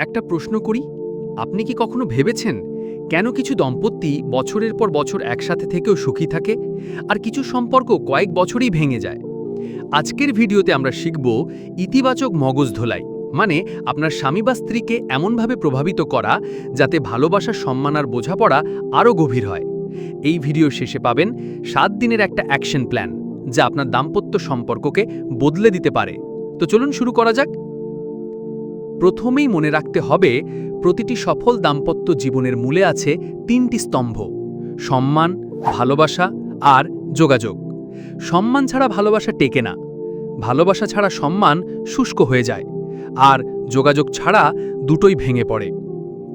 একটা প্রশ্ন করি, আপনি কি কখনো ভেবেছেন কেন কিছু দম্পতি বছরের পর বছর একসাথে থেকেও সুখী থাকে আর কিছু সম্পর্ক কয়েক বছরই ভেঙে যায়? আজকের ভিডিওতে আমরা শিখব ইতিবাচক মগজ ধোলাই মানে আপনার স্বামী বা স্ত্রীকে এমনভাবে প্রভাবিত করা যাতে ভালোবাসা, সম্মান আর বোঝাপড়া আরও গভীর হয়। এই ভিডিও শেষে পাবেন সাত দিনের একটা অ্যাকশন প্ল্যান, যা আপনার দাম্পত্য সম্পর্ককে বদলে দিতে পারে। তো চলুন শুরু করা যাক। প্রথমেই মনে রাখতে হবে, প্রতিটি সফল দাম্পত্য জীবনের মূলে আছে তিনটি স্তম্ভ, সম্মান, ভালোবাসা আর যোগাযোগ। সম্মান ছাড়া ভালোবাসা টেকে না। ভালোবাসা ছাড়া সম্মান শুষ্ক হয়ে যায়, আর যোগাযোগ ছাড়া দুটোই ভেঙে পড়ে।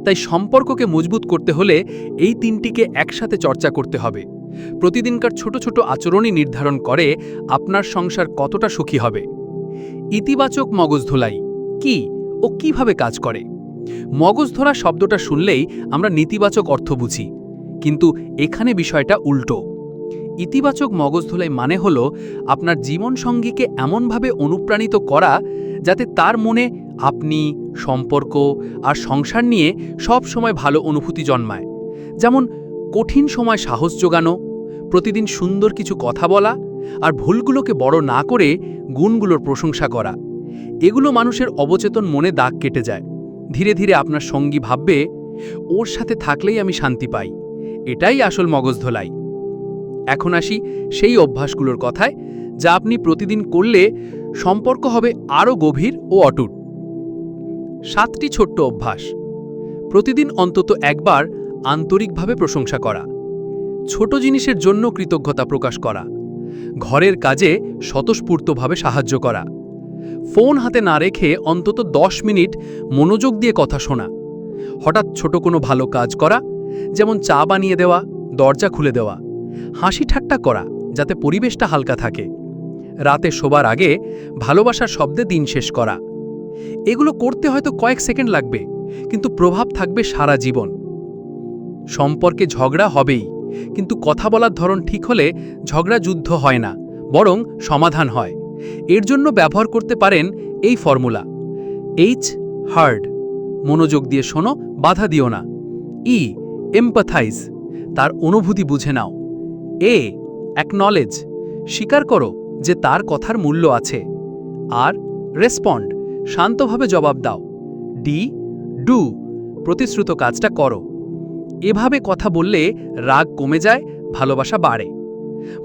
তাই সম্পর্ককে মজবুত করতে হলে এই তিনটিকে একসাথে চর্চা করতে হবে। প্রতিদিনকার ছোট ছোট আচরণই নির্ধারণ করে আপনার সংসার কতটা সুখী হবে। ইতিবাচক মগজ ধোলাই, কি? ও কীভাবে কাজ করে? মগজ ধরা শব্দটা শুনলেই আমরা নেতিবাচক অর্থ বুঝি, কিন্তু এখানে বিষয়টা উল্টো। ইতিবাচক মগজ ধোলাই মানে হল আপনার জীবনসঙ্গীকে এমনভাবে অনুপ্রাণিত করা যাতে তার মনে আপনি, সম্পর্ক আর সংসার নিয়ে সব সময় ভালো অনুভূতি জন্মায়। যেমন কঠিন সময় সাহস জোগানো, প্রতিদিন সুন্দর কিছু কথা বলা আর ভুলগুলোকে বড় না করে গুণগুলোর প্রশংসা করা। এগুলো মানুষের অবচেতন মনে দাগ কেটে যায়। ধীরে ধীরে আপনার সঙ্গী ভাববে, ওর সাথে থাকলেই আমি শান্তি পাই। এটাই আসল মগজ ধোলাই। এখন আসি সেই অভ্যাসগুলোর কথায়, যা আপনি প্রতিদিন করলে সম্পর্ক হবে আরও গভীর ও অটুট। সাতটি ছোট্ট অভ্যাস। প্রতিদিন অন্তত একবার আন্তরিকভাবে প্রশংসা করা। ছোট জিনিসের জন্য কৃতজ্ঞতা প্রকাশ করা। ঘরের কাজে স্বতঃস্ফূর্তভাবে সাহায্য করা। ফোন হাতে না রেখে অন্তত দশ মিনিট মনোযোগ দিয়ে কথা শোনা। হঠাৎ ছোট কোনো ভালো কাজ করা, যেমন চা বানিয়ে দেওয়া, দরজা খুলে দেওয়া, হাসি ঠাট্টা করা, যাতে পরিবেশটা হালকা থাকে। রাতে শোবার আগে ভালোবাসার শব্দে দিন শেষ করা। এগুলো করতে হয়তো কয়েক সেকেন্ড লাগবে, কিন্তু প্রভাব থাকবে সারা জীবন। সম্পর্কে ঝগড়া হবেই, কিন্তু কথা বলার ধরন ঠিক হলে ঝগড়া যুদ্ধ হয় না, বরং সমাধান হয়। এর জন্য ব্যবহার করতে পারেন এই ফর্মুলা। এইচ হার্ড মনোযোগ দিয়ে শোনো, বাধা দিও না। ই এম্পাথাইজ তার অনুভূতি বুঝে নাও। এ অ্যাকনলেজ স্বীকার করো যে তার কথার মূল্য আছে। আর রেসপন্ড শান্তভাবে জবাব দাও। ডি ডু প্রতিশ্রুত কাজটা করো। এভাবে কথা বললে রাগ কমে যায়, ভালোবাসা বাড়ে।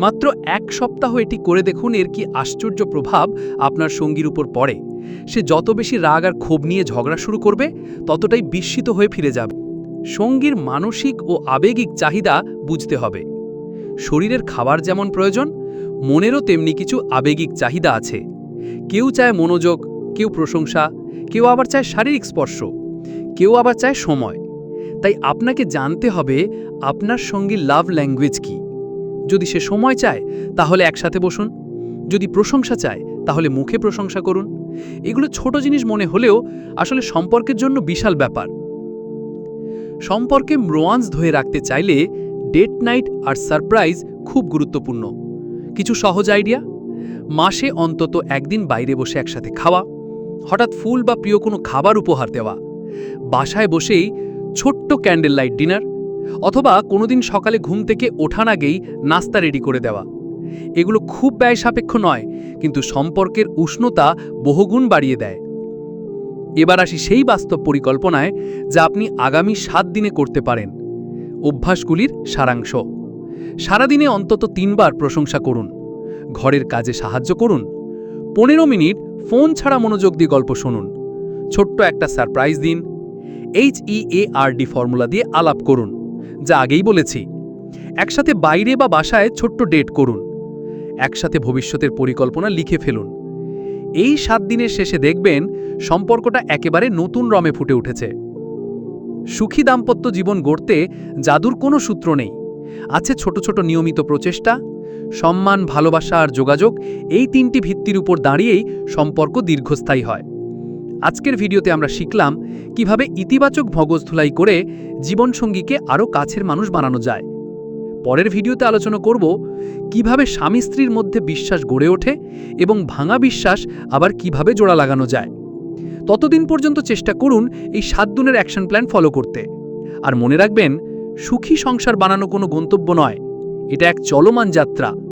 মাত্র এক সপ্তাহ এটি করে দেখুন, এর কি আশ্চর্য প্রভাব আপনার সঙ্গীর উপর পড়ে। সে যত বেশি রাগ আর ক্ষোভ নিয়ে ঝগড়া শুরু করবে, ততটাই বিস্মিত হয়ে ফিরে যাবে। সঙ্গীর মানসিক ও আবেগিক চাহিদা বুঝতে হবে। শরীরের খাবার যেমন প্রয়োজন, মনেরও তেমনি কিছু আবেগিক চাহিদা আছে। কেউ চায় মনোযোগ, কেউ প্রশংসা, কেউ আবার চায় শারীরিক স্পর্শ, কেউ আবার চায় সময়। তাই আপনাকে জানতে হবে, আপনার সঙ্গী লাভ ল্যাঙ্গুয়েজ কি? যদি সে সময় চায়, তাহলে একসাথে বসুন। যদি প্রশংসা চায়, তাহলে মুখে প্রশংসা করুন। এগুলো ছোট জিনিস মনে হলেও আসলে সম্পর্কের জন্য বিশাল ব্যাপার। সম্পর্কে রোয়ান্স ধরে রাখতে চাইলে ডেট নাইট আর সারপ্রাইজ খুব গুরুত্বপূর্ণ। কিছু সহজ আইডিয়া? মাসে অন্তত একদিন বাইরে বসে একসাথে খাওয়া, হঠাৎ ফুল বা প্রিয় কোনো খাবার উপহার দেওয়া, বাসায় বসেই ছোট্ট ক্যান্ডেল লাইট ডিনার অথবা কোনোদিন সকালে ঘুম থেকে ওঠান আগেই নাস্তা রেডি করে দেওয়া। এগুলো খুব ব্যয় সাপেক্ষ নয়, কিন্তু সম্পর্কের উষ্ণতা বহুগুণ বাড়িয়ে দেয়। এবার আসি সেই বাস্তব পরিকল্পনায় যা আপনি আগামী সাত দিনে করতে পারেন। অভ্যাসগুলির সারাংশ। সারাদিনে অন্তত তিনবার প্রশংসা করুন। ঘরের কাজে সাহায্য করুন। পনেরো মিনিট ফোন ছাড়া মনোযোগ দিয়ে গল্প শুনুন। ছোট্ট একটা সারপ্রাইজ দিন। H E A R D formula দিয়ে আলাপ করুন। যা আগেই বলেছি। একসাথে বাইরে বা বাসায় ছোট্ট ডেট করুন। একসাথে ভবিষ্যতের পরিকল্পনা লিখে ফেলুন। এই সাত দিনের শেষে দেখবেন সম্পর্কটা একেবারে নতুন রমে ফুটে উঠেছে। সুখী দাম্পত্য জীবন গড়তে জাদুর কোনো সূত্র নেই। আছে ছোট ছোট নিয়মিত প্রচেষ্টা, সম্মান, ভালোবাসা আর যোগাযোগ, এই তিনটি ভিত্তির উপর দাঁড়িয়েই সম্পর্ক দীর্ঘস্থায়ী হয়। আজকের ভিডিওতে আমরা শিখলাম কীভাবে ইতিবাচক ভগজ ধুলাই করে জীবনসঙ্গীকে আরও কাছের মানুষ বানানো যায়। পরের ভিডিওতে আলোচনা করব কীভাবে স্বামী স্ত্রীর মধ্যে বিশ্বাস গড়ে ওঠে এবং ভাঙা বিশ্বাস আবার কীভাবে জোড়া লাগানো যায়। ততদিন পর্যন্ত চেষ্টা করুন এই সাত দিনের অ্যাকশন প্ল্যান ফলো করতে। আর মনে রাখবেন, সুখী সংসার বানানো কোনো গন্তব্য নয়। এটা এক চলমান যাত্রা।